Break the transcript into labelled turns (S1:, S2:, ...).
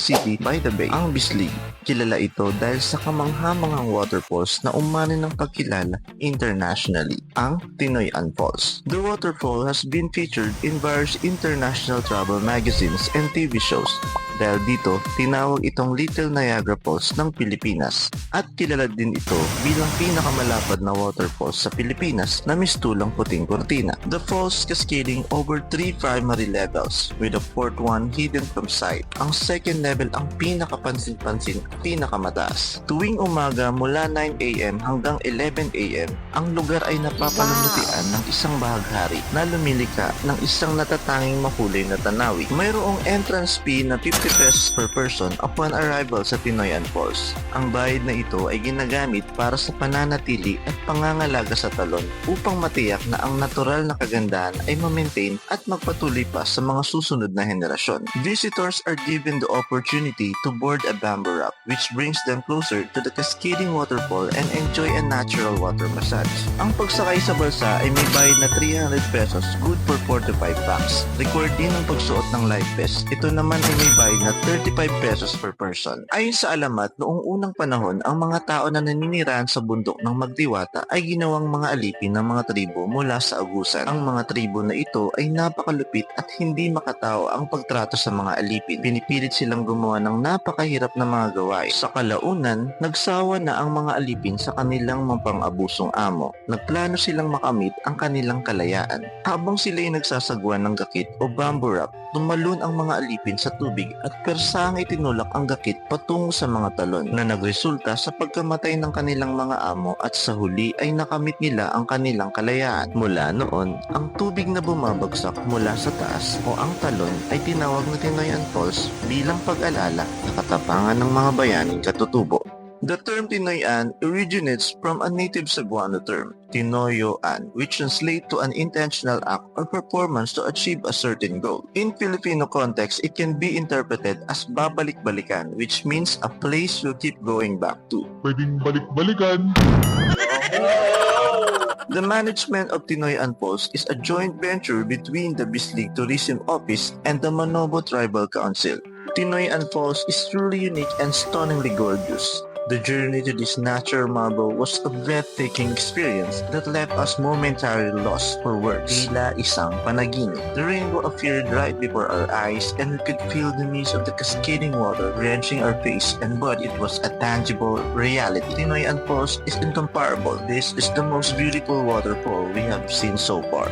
S1: City by the Bay. Ang Bislig, kilala ito dahil sa kamanghamanghang waterfalls na umani ng pagkilala internationally, ang Tinoyan Falls. The waterfall has been featured in various international travel magazines and TV shows. Dahil dito, tinawag itong Little Niagara Falls ng Pilipinas. At kilala din ito bilang pinakamalapad na waterfalls sa Pilipinas na mistulang puting kortina. The falls cascading over three primary levels with the fourth one hidden from sight. Ang second level ang pinakapansin-pansin at pinakamataas. Tuwing umaga mula 9am hanggang 11am, ang lugar ay napapanunutian ng isang bahaghari na lumilika ng isang natatanging makulay na tanawi. Mayroong entrance fee na 50 pesos per person upon arrival sa Tinoyan Falls. Ang bayad na ito ay ginagamit para sa pananatili at pangangalaga sa talon upang matiyak na ang natural na kagandahan ay ma-maintain at magpatuloy pa sa mga susunod na henerasyon. Visitors are given the opportunity to board a bamboo raft which brings them closer to the cascading waterfall and enjoy a natural water massage. Ang pagsakay sa balsa ay may bayad na 300 pesos good for 4 to 5 packs. Required din ang pagsuot ng life vest. Ito naman ay may bayad na 35 pesos per person. Ayon sa alamat, noong unang panahon, ang mga tao na naninirahan sa bundok ng Magdiwata ay ginawang mga alipin ng mga tribo mula sa Agusan. Ang mga tribo na ito ay napakalupit at hindi makatao ang pagtrato sa mga alipin. Pinipilit silang gumawa ng napakahirap na mga gawain. Sa kalaunan, nagsawa na ang mga alipin sa kanilang mapang-abusong amo. Nagplano silang makamit ang kanilang kalayaan. Habang sila ay nagsasagwan ng gakit o bamboo raft, tumalon ang mga alipin sa tubig at persahang itinulak ang gakit patungo sa mga talon na nagresulta sa pagkamatay ng kanilang mga amo at sa huli ay nakamit nila ang kanilang kalayaan. Mula noon, ang tubig na bumabagsak mula sa taas o ang talon ay tinawag na Tinoyan Falls bilang pag-alala sa katapangan ng mga bayaning katutubo. The term Tinoyan originates from a native Cebuano term, Tinoyoan, which translates to an intentional act or performance to achieve a certain goal. In Filipino context, it can be interpreted as babalik-balikan, which means a place you keep going back to.
S2: Pwedeng balik-balikan.
S1: The management of Tinoyan Falls is a joint venture between the Bislig Tourism Office and the Manobo Tribal Council. Tinoyan Falls is truly unique and stunningly gorgeous. The journey to this natural marble was a breathtaking experience that left us momentarily lost for words. Tila isang panaginip. The rainbow appeared right before our eyes and we could feel the mist of the cascading water drenching our face and body. It was a tangible reality. Tinoyan Falls is incomparable. This is the most beautiful waterfall we have seen so far.